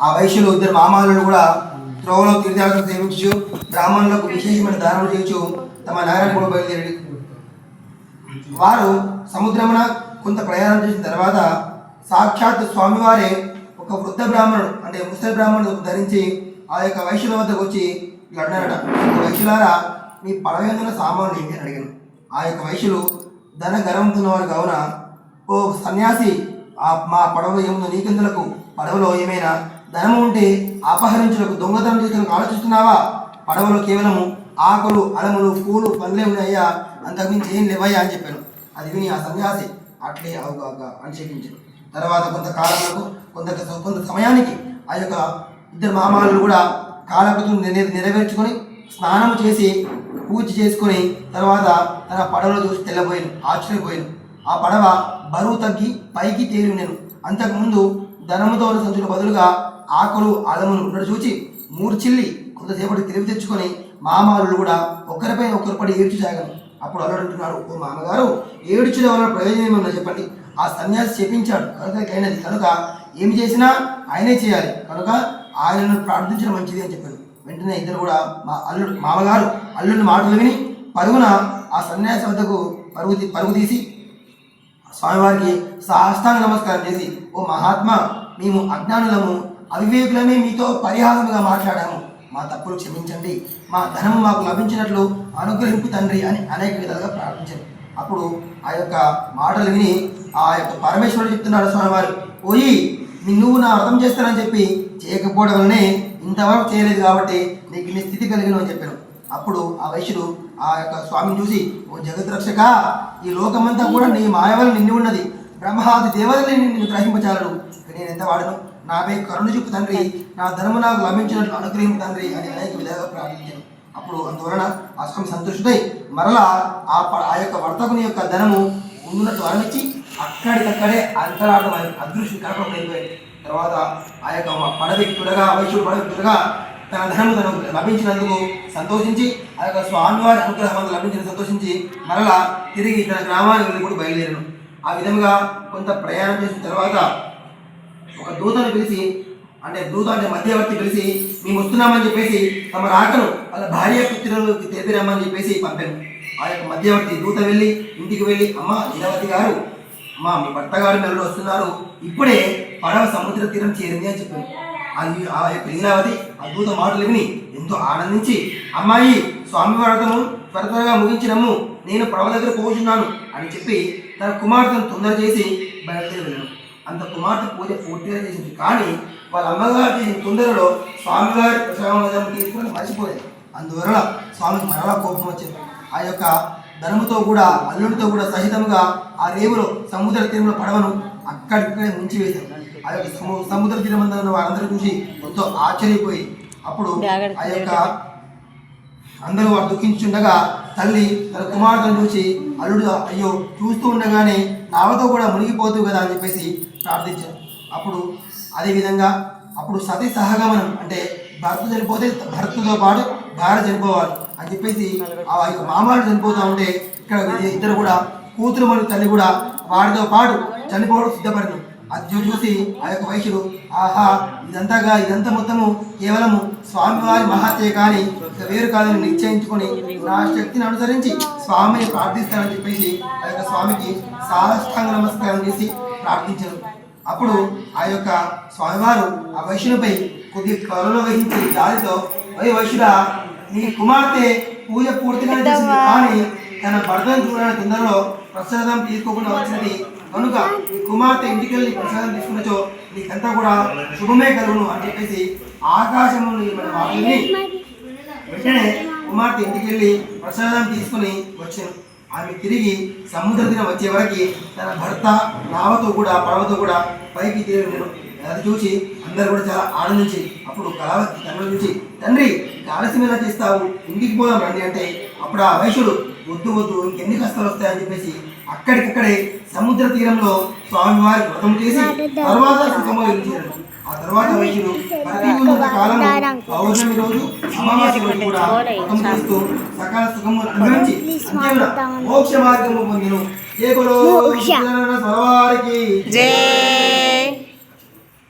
ఆ వైశ్యులు ఇద్దరు మామాలను కూడా త్రోవలో తీర్థయాత్ర సేవించు బ్రాహ్మణులకు విశేషమైన దానం చేయొచ్చు తమ నగరానికి కూడా బయలుదేరి. వారు సముద్రమున కొంత ప్రయాణం చేసిన తర్వాత సాక్షాత్ స్వామివారే ఒక వృద్ధ బ్రాహ్మణుడు అంటే ముసలి బ్రాహ్మణుడు ధరించి ఆ యొక్క వైశ్యుల వద్దకు వచ్చి ఇట్లా వైశ్యులారా మీ పడవేందున సామాన్లు ఏమి అని అడిగాను. ఆ యొక్క వైశ్యులు ధన గర్వంతున్నవారు కావున ఓ సన్యాసి ఆ మా పడవలో ఏముందో నీకెందులకు? పడవలో ఏమైనా ధనము ఉంటే అపహరించులకు దొంగతనం చేసేందుకు ఆలోచిస్తున్నావా? పడవలో కేవలము ఆకులు అలములు పూలు పండ్లే ఉన్నాయ్యా అంతకుమించి ఏం లేవయ్యా అని చెప్పాను. అది విని ఆ సన్యాసి అట్లే అవుగాక అని చెప్పించాను తర్వాత కొంతకాలంలో కొంత కొంత సమయానికి ఆ యొక్క ఇద్దరు మామాలు కూడా కాలకృతం నెరవేర్చుకొని స్నానం చేసి పూజ చేసుకొని తర్వాత తన పడవలో చూసి తెల్లబోయాను ఆశ్చర్యపోయాను. ఆ పడవ బరువు తగ్గి పైకి తేలి నేను అంతకుముందు ధనముతో సంచుల బదులుగా ఆకులు అలములు ఉండడం చూచి మూర్చిల్లి కొంతసేపటి తెలివి తెచ్చుకొని మామారులు కూడా ఒకరిపై ఒకరు పడి ఏడ్చుసాగాను అప్పుడు అల్లుడు అంటున్నాడు ఓ మామగారు ఏడుచుల వల్ల ప్రయోజనం ఏమన్నా చెప్పండి. ఆ సన్యాసి చెప్పించాడు కనుక అయినది కనుక ఏమి చేసినా ఆయనే చేయాలి. కనుక ఆయనను ప్రార్థించడం మంచిది అని చెప్పాడు. వెంటనే ఇద్దరు కూడా మా అల్లుడు మామగారు అల్లుడి మాటలు విని పరుగున ఆ సన్యాసి వద్దకు పరుగు పరుగు తీసి స్వామివారికి సాష్టాంగ నమస్కారం చేసి ఓ మహాత్మా మేము అజ్ఞానులము అవివేకులమే మీతో పరిహారముగా మాట్లాడాము. మా తప్పులు క్షమించండి. మా ధనం మాకు లభించినట్లు అనుగ్రహింపు తండ్రి అని అనేక విధాలుగా ప్రార్థించారు. అప్పుడు ఆ యొక్క మాటలు విని ఆ యొక్క పరమేశ్వరుడు చెప్తున్నాడు స్వామివారు పోయి నువ్వు నా అర్థం చేస్తానని చెప్పి చేయకపోవడం వల్లనే ఇంతవరకు చేయలేదు కాబట్టి నీకు నీ స్థితి కలిగిన అని చెప్పాను అప్పుడు ఆ వైశ్యుడు ఆ యొక్క స్వామిని చూసి ఓ జగత్ రక్షక ఈ లోకమంతా కూడా నీ మాయ వల్ల నిండి ఉన్నది. బ్రహ్మాది దేవతల్ని నిన్ను గ్రహింపచాలడు నేను ఎంత వాడను నాపై కరుణ చూపు తండ్రి నా ధనము నాకు లభించినట్లు అనుగ్రహం తండ్రి అని అనేక విధాలుగా ప్రార్థించాను. అప్పుడు అందువలన ఆ స్వామి సంతుష్టుడై మరలా ఆ ప- ఆ యొక్క వర్తకుని యొక్క ధనము ఉన్నట్టు వరమిచ్చి అక్కడికక్కడే అంతరాటం అదృశ్యం కనపడం అయిపోయాయి. తర్వాత ఆ యొక్క పడవి త్వరగా వైశ్యుడు పడవి త్వరగా తన ధనము తను లభించినందుకు సంతోషించి ఆ యొక్క స్వామివారి అనుగ్రహం అందు లభించిన సంతోషించి మరలా తిరిగి తన గ్రామానికి వెళ్ళి కూడా బయలుదేరను. ఆ విధంగా కొంత ప్రయాణం చేసిన తర్వాత ఒక దూతను పిలిచి అంటే దూత అంటే మధ్యవర్తి పిలిచి మేము వస్తున్నామని చెప్పేసి తమ రాకను వాళ్ళ భార్య పుత్రులకు తెలిపిరమ్మని చెప్పేసి పంపాను. ఆ యొక్క మధ్యవర్తి దూత వెళ్ళి ఇంటికి వెళ్ళి అమ్మ లీలావతి గారు అమ్మ మీ భర్త గారు మెల్లడు వస్తున్నారు. ఇప్పుడే పడవ సముద్ర తీరం చేరింది అని చెప్పాను. అది ఆ యొక్క లీలావతి ఆ దూత మాటలు విని ఎంతో ఆనందించి అమ్మాయి స్వామి వ్రతము త్వర త్వరగా ముగించినము. నేను పడవ దగ్గర పోతున్నాను అని చెప్పి తన కుమార్తెను తొందర చేసి బయలుదేరి వెళ్ళాను అంత కుమార్తె పూజ పూర్తిగా చేసింది. కానీ వాళ్ళ అమ్మగారు చేసిన తొందరలో స్వామివారి ప్రసాదం తీసుకుని మర్చిపోయారు. అందువలన స్వామికి మరలా కోపం వచ్చింది. ఆ యొక్క ధనముతో కూడా అల్లుడితో కూడా సహితంగా ఆ రేవులో సముద్ర తీరంలో పడవను అక్కడిక్కడే ముంచి వేశారు. ఆ యొక్క సము- సముద్ర తీరం అందు ఉన్న వారందరూ చూసి ఎంతో ఆశ్చర్యపోయి అప్పుడు ఆ యొక్క అందరూ వారు దుఃఖించుండగా తల్లి తన కుమారుడు చూసి అల్లుడు అయ్యో చూస్తూ ఉండగానే నావతో కూడా మునిగిపోతూ కదా అని చెప్పేసి ప్రార్థించారు. అప్పుడు అదేవిధంగా అప్పుడు సతీ సహగమనం అంటే భర్త చనిపోతే భర్తతో పాటు భార్య చనిపోవాలి అని చెప్పేసి ఆ యొక్క మామలు చనిపోతూ ఉంటే ఇక్కడ ఇద్దరు కూడా కూతురు మరియు తల్లి కూడా వాడితో పాటు చనిపోవడం సిద్ధపడింది. అది చూసి ఆ యొక్క వైశ్యుడు ఆహా ఇదంతాగా ఇదంతా మొత్తము కేవలము స్వామివారి మహాత్యే కానీ ఇక వేరు కాదని నిశ్చయించుకొని నా శక్తిని అనుసరించి స్వామిని ప్రార్థిస్తానని చెప్పేసి ఆ యొక్క స్వామికి సాష్టాంగ నమస్కారం చేసి ప్రార్థించారు. అప్పుడు ఆ యొక్క స్వామివారు ఆ వైశ్యునిపై కొద్ది కరుణ వహించి దారితో వై వైశ్యుడా నీ కుమార్తె పూజ పూర్తిగా చేసింది కానీ తన భర్తను చూడడానికి తొందరలో ప్రసాదం తీసుకోకుండా వచ్చినది కనుక నీ కుమార్తె ఇంటికి వెళ్ళి ప్రసాదం తీసుకున్నచో నీకంతా కూడా శుభమే కలుగును అని చెప్పేసి ఆకాశంలో మన వాళ్ళని వెంటనే కుమార్తె ఇంటికి వెళ్ళి ప్రసాదం తీసుకుని వచ్చాను. ఆమె తిరిగి సముద్ర దిన వచ్చే వరకు తన భర్త నావతో కూడా పడవతో కూడా పైకి తీరు అది చూసి అందరు కూడా చాలా ఆనందించి అప్పుడు కళావతి తండ్రి చూసి తండ్రి ఇంకా ఆలస్యం ఎలా చేస్తావు? ఇంటికి పోదాం రండి అంటే అప్పుడు ఆ వయసుడు వద్దు వద్దు ఇంకెన్ని కష్టాలు వస్తాయని చెప్పేసి అక్కడికక్కడే సముద్ర తీరంలో స్వామివారి వ్రతం చేసి తర్వాత వెలిచాడు ఆ తర్వాత వైద్యుడు ప్రతి ఉన్నత కాలము పౌర్ణమి రోజు అమావాస్య రోజు కూడా వ్రతం చేస్తూ సకల సుఖము అనుభవించి మోక్ష మార్గము పొందిను. ఏ గురు స్వరవారికి జై.